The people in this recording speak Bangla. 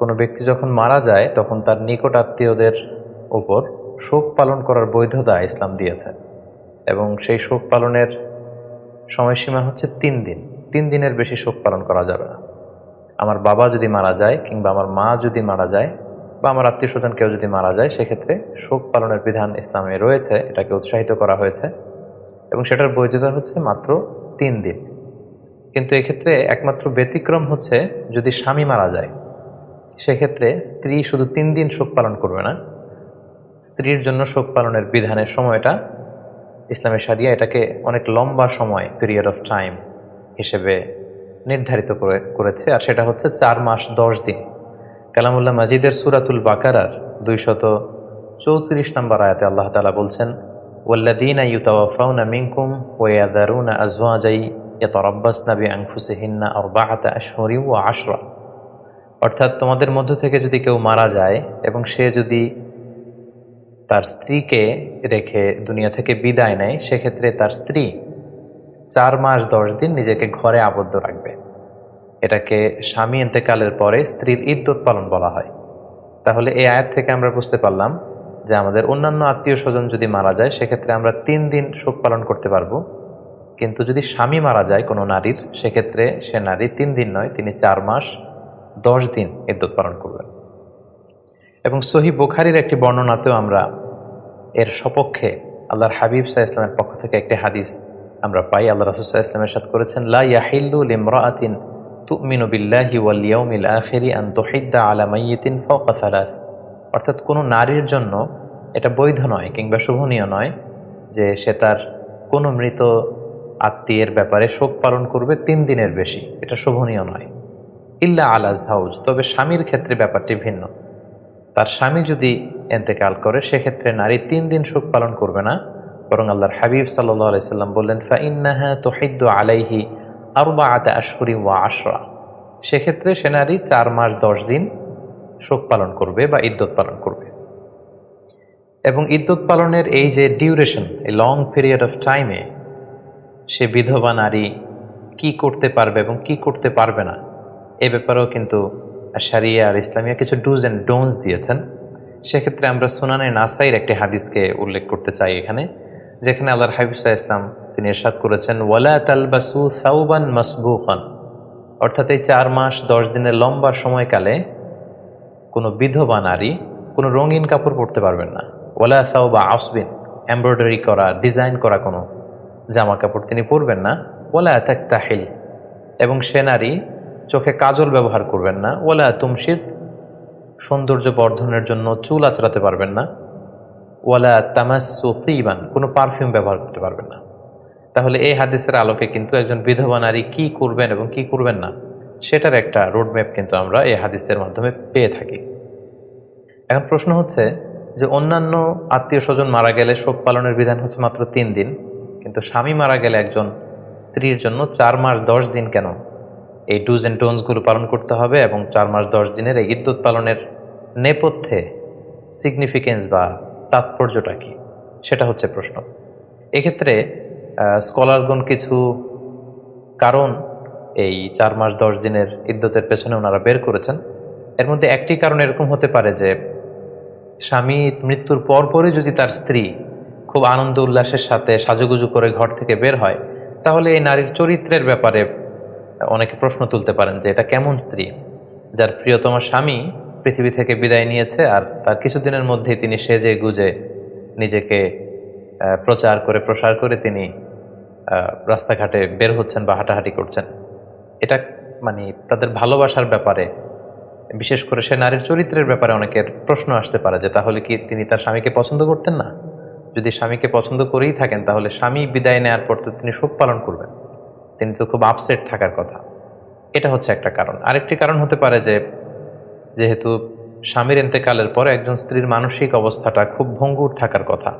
কোনো ব্যক্তি যখন মারা যায়, তখন তার নিকট আত্মীয়দের ওপর শোক পালন করার বৈধতা ইসলাম দিয়েছে। এবং সেই শোক পালনের সময়সীমা হচ্ছে তিন দিন। তিন দিনের বেশি শোক পালন করা যাবে না। আমার বাবা যদি মারা যায় কিংবা আমার মা যদি মারা যায় বা আমার আত্মীয় স্বজন কেউ যদি মারা যায়, সেক্ষেত্রে শোক পালনের বিধান ইসলামে রয়েছে, এটাকে উৎসাহিত করা হয়েছে। এবং সেটার বৈধতা হচ্ছে মাত্র তিন দিন। কিন্তু এক্ষেত্রে একমাত্র ব্যতিক্রম হচ্ছে যদি স্বামী মারা যায়। সেক্ষেত্রে স্ত্রী শুধু তিন দিন শোক পালন করবে না, স্ত্রীর জন্য শোক পালনের বিধানের সময়টা ইসলামের সারিয়া এটাকে অনেক লম্বা সময় পিরিয়ড অফ টাইম হিসেবে নির্ধারিত করে, করেছে। আর সেটা হচ্ছে চার মাস, দশ দিন। কালামুল্লাহ মাজিদের সুরাতুল বাকারার দুইশত চৌত্রিশ নম্বর আয়াতে আল্লাহ তালা বলছেন ওয়াল্লাদিনা ইউতাওয়াফাউনা মিনকুম ওয়াদারুনা আজওয়াজাই ইয়াতারাব্বাসনা বিআনফুসিহিন্না আরবাআতা আশহুরি ওয়া আশরা। অর্থাৎ তোমাদের মধ্য থেকে যদি কেউ মারা যায় এবং সে যদি তার স্ত্রীকে রেখে দুনিয়া থেকে বিদায় নেয়, সেক্ষেত্রে তার স্ত্রী চার মাস দশ দিন নিজেকে ঘরে আবদ্ধ রাখবে। এটাকে স্বামী এতেকালের পরে স্ত্রীর ইদ্যত পালন বলা হয়। তাহলে এই আয়াত থেকে আমরা বুঝতে পারলাম যে আমাদের অন্যান্য আত্মীয় স্বজন যদি মারা যায়, সেক্ষেত্রে আমরা তিন দিন শোক পালন করতে পারব। কিন্তু যদি স্বামী মারা যায় কোনো নারীর, সেক্ষেত্রে সে নারী তিন দিন নয়, তিনি চার মাস দশ দিন ইদ্যত পালন করবেন। এবং সহি বুখারির একটি বর্ণনাতেও আমরা এর সপক্ষে আল্লাহর হাবিব সাহা ইসলামের পক্ষ থেকে একটি হাদিস আমরা পাই। আল্লাহ রসুল্লাহ ইসলামের সাথে করেছেন, লা ইয়াহিল্লু লিমরাআতিন তুমিনু আন অর্থাৎ কোনো নারীর জন্য এটা বৈধ নয় কিংবা শোভনীয় নয় যে সে তার কোনো মৃত আত্মীয়ের ব্যাপারে শোক পালন করবে তিন দিনের বেশি। এটা শোভনীয় নয়। ইল্লা আলা জাউজ তবে স্বামীর ক্ষেত্রে ব্যাপারটি ভিন্ন। তার স্বামী যদি এন্তেকাল করে, সেক্ষেত্রে নারী তিন দিন শোক পালন করবে না, বরং আল্লাহর হাবিব সাল্লাহ আলাইসাল্লাম বললেন, ফাইন্নাহা তোহিদ্দু আলাইহি আরবা আতা আশহরি ওয়া আশরা। সেক্ষেত্রে সে নারী চার মাস দশ দিন শোক পালন করবে বা ইদ্যত পালন করবে। এবং ইদ্যত পালনের এই যে ডিউরেশন এই লং পিরিয়ড অফ টাইমে সে বিধবা নারী কি করতে পারবে এবং কি করতে পারবে না এ ব্যাপারেও কিন্তু সারিয়া আর ইসলামিয়া কিছু ডুজ অ্যান্ড ডোনস দিয়েছেন। সেক্ষেত্রে আমরা সুনানে নাসাইর একটি হাদিসকে উল্লেখ করতে চাই এখানে, যেখানে আল্লাহর হাবিবুল্লাহ ইসলাম তিনি এরশাদ করেছেন, ওয়ালা তালবাসু সাউবান মাসবুখান অর্থাৎ এই চার মাস দশ দিনের লম্বা সময়কালে কোনো বিধবা নারী কোনো রঙিন কাপড় পরতে পারবেন না। ওয়ালা সাউবা আসবিন এমব্রয়ডারি করা, ডিজাইন করা কোনো জামা কাপড় তিনি পরবেন না। ওয়ালা অ্যাথাক তাহিল এবং সে নারী চোখে কাজল ব্যবহার করবেন না। ওলা তুমশিদ সৌন্দর্য বর্ধনের জন্য চুল আচড়াতে পারবেন না। ওয়ালা তামাসিবান কোনো পারফিউম ব্যবহার করতে পারবেন না। তাহলে এই হাদিসের আলোকে কিন্তু একজন বিধবা নারী কী করবেন এবং কি করবেন না, সেটার একটা রোডম্যাপ কিন্তু আমরা এই হাদিসের মাধ্যমে পেয়ে থাকি। এখন প্রশ্ন হচ্ছে যে, অন্যান্য আত্মীয় স্বজন মারা গেলে শোক পালনের বিধান হচ্ছে মাত্র তিন দিন, কিন্তু স্বামী মারা গেলে একজন স্ত্রীর জন্য চার মাস দশ দিন কেন? এই ডুজ অ্যান্ড টোনসগুলো পালন করতে হবে এবং চার মাস দশ দিনের এই ইদ্যুৎ পালনের নেপথ্যে সিগনিফিকেন্স বা তাৎপর্যটা কী? সেটা হচ্ছে প্রশ্ন। এক্ষেত্রে স্কলারগণ কিছু কারণ এই চার মাস দশ দিনের ইদ্যতের পেছনে ওনারা বের করেছেন। এর মধ্যে একটি কারণ এরকম হতে পারে যে, স্বামী মৃত্যুর পরপরই যদি তার স্ত্রী খুব আনন্দ উল্লাসের সাথে সাজুগুজু করে ঘর থেকে বের হয়, তাহলে এই নারীর চরিত্রের ব্যাপারে অনেকে প্রশ্ন তুলতে পারেন যে এটা কেমন স্ত্রী? যার প্রিয়তম স্বামী পৃথিবী থেকে বিদায় নিয়েছে আর তার কিছুদিনের মধ্যেই তিনি সেজে গুজে নিজেকে প্রচার করে, প্রসার করে তিনি রাস্তাঘাটে বের হচ্ছেন বা হাঁটাহাঁটি করছেন। এটা মানে তাদের ভালোবাসার ব্যাপারে, বিশেষ করে সে নারীর চরিত্রের ব্যাপারে অনেকের প্রশ্ন আসতে পারে যে তাহলে কি তিনি তার স্বামীকে পছন্দ করতেন না? যদি স্বামীকে পছন্দ করেই থাকেন তাহলে স্বামী বিদায় নেওয়ার পর তো তিনি শোক পালন করবেন। তিনি তো খুব আপসেট থাকার কথা। এটা হচ্ছে একটা কারণ। আরেকটি কারণ হতে পারে যে, যেহেতু স্বামীর এতেকালের পরে একজন স্ত্রীর মানসিক অবস্থাটা খুব ভঙ্গুর থাকার কথা।